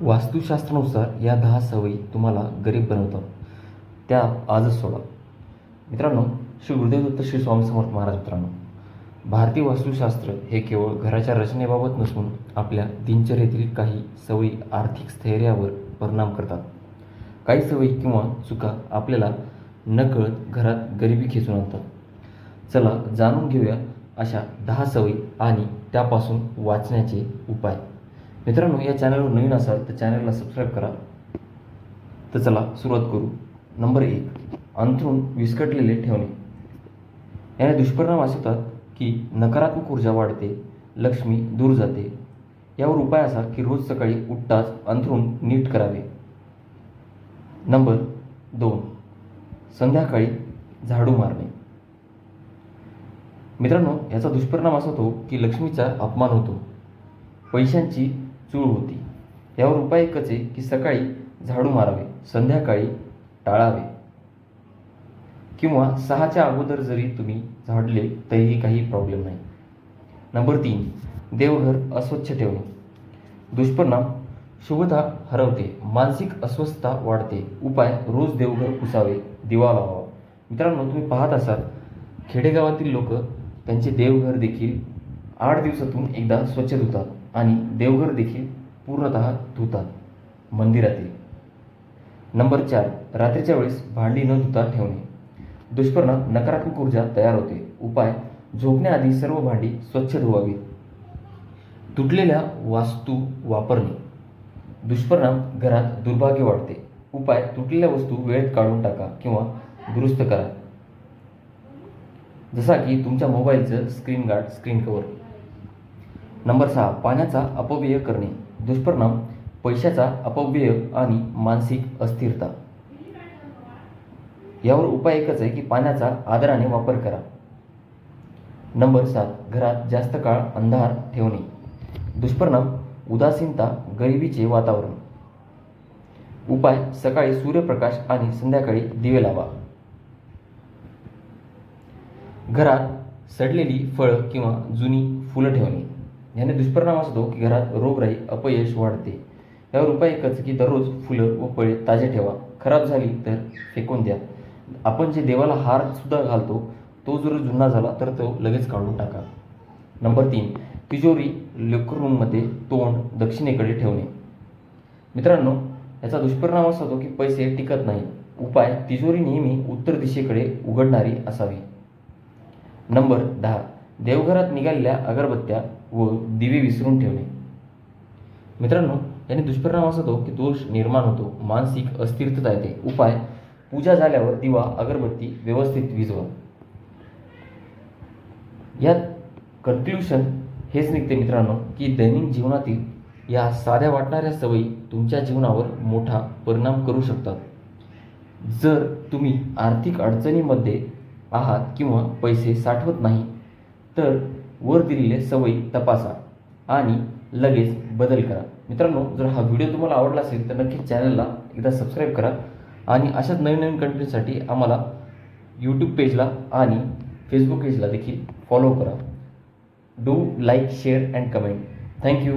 वास्तुशास्त्रानुसार या दहा सवयी तुम्हाला गरीब बनवतात. त्या आजच सोडा. मित्रांनो श्री गुरुदेव दत्त श्री स्वामी समर्थ महाराज मित्रांनो भारतीय वास्तुशास्त्र हे केवळ घराच्या रचनेबाबत नसून आपल्या दिनचर्येतील काही सवयी आर्थिक स्थैर्यावर परिणाम करतात. काही सवयी किंवा चुका आपल्याला नकळत घरात गरिबी खेचून आणतात. चला जाणून घेऊया अशा दहा सवयी आणि त्यापासून वाचण्याचे उपाय. मित्रांनो या चॅनलवर नवीन असाल तर चॅनलला सबस्क्राईब करा. तर चला सुरुवात करू. नंबर एक अंथरूण विस्कटलेले ठेवणे. याने दुष्परिणाम असे होतात की नकारात्मक ऊर्जा वाढते लक्ष्मी दूर जाते. यावर उपाय असा की रोज सकाळी उठताच अंथरूण नीट करावे. नंबर दोन संध्याकाळी झाडू मारणे. मित्रांनो याचा दुष्परिणाम असा होतो की लक्ष्मीचा अपमान होतो. पैशांची चूळ होती. यावर उपाय एकच आहे की सकाळी झाडू मारावे संध्याकाळी टाळावे. किंवा सहाच्या अगोदर जरी तुम्ही झाडले तरीही काही प्रॉब्लेम नाही. नंबर तीन देवघर अस्वच्छ ठेवणे. दुष्परिणाम शुभता हरवते मानसिक अस्वस्थता वाढते. उपाय रोज देवघर पुसावे दिवा लावावा. मित्रांनो तुम्ही पाहत असाल खेडेगावातील लोक त्यांचे देवघर देखील आठ दिवसातून एकदा स्वच्छ धुतात आणि देवघर देखील पूर्णतः धुतात मंदिरातील. नंबर चार रात्रीच्या वेळेस भांडी न धुता ठेवणे. दुष्परिणाम नकारात्मक ऊर्जा तयार होते. उपाय झोपण्याआधी सर्व भांडी स्वच्छ धुवावी तुटलेल्या वास्तू वापरणे. दुष्परिणाम घरात दुर्भाग्य वाढते. उपाय तुटलेल्या वस्तू वेळेत काढून टाका किंवा दुरुस्त करा. जसा की तुमच्या मोबाईलचं screen guard screen cover number सहा पाण्याचा अपव्यय करणे. दुष्परिणाम पैशाचा अपव्यय आणि मानसिक अस्थिरता. यावर उपाय एकच आहे की पाण्याचा आदराने वापर करा. नंबर सात घरात जास्त काळ अंधार ठेवणे. दुष्परिणाम उदासीनता गरिबीचे वातावरण. उपाय सकाळी सूर्यप्रकाश आणि संध्याकाळी दिवे लावा. घरात सडलेली फळं किंवा जुनी फुलं ठेवणे. याने दुष्परिणाम असतो की घरात रोगराई अपयश वाढते. यावर उपाय एकच की दररोज फुलं व फळे ताजे ठेवा. खराब झाली तर फेकून द्या. आपण जे देवाला हार सुद्धा घालतो तो जर जुना झाला तर तो लगेच काढून टाका. नंबर तीन तिजोरी लेकर रूममध्ये तोंड दक्षिणेकडे ठेवणे. मित्रांनो याचा दुष्परिणाम असा होतो की पैसे टिकत नाही. उपाय तिजोरी नेहमी उत्तर दिशेकडे उघडणारी असावी. नंबर दहा देवघरात निघालेल्या अगरबत्त्या व दिवे विसरून ठेवणे मित्रांनो याने दुष्परिणाम असा होतो की दोष निर्माण होतो. मानसिक अस्थिरता येते. उपाय पूजा झाल्यावर दिवा अगरबत्ती व्यवस्थित विजवा. यात कन्क्ल्युशन हेच निघते मित्रांनो की दैनिक जीवनातील या साध्या वाटणाऱ्या सवयी तुमच्या जीवनावर मोठा परिणाम करू शकतात. जर तुम्ही आर्थिक अडचणीमध्ये आहात किंवा पैसे साठवत नाही तर वर दिलेले सवयी तपासा आणि लगेच बदल करा. मित्रांनो जर हा व्हिडिओ तुम्हाला आवडला असेल तर नक्कीच चॅनलला एकदा सबस्क्राईब करा आणि अशाच नवीन नवीन कंटेंटसाठी आम्हाला यूट्यूब पेजला आणि फेसबुक पेजला देखील फॉलो करा. Do like share and comment thank you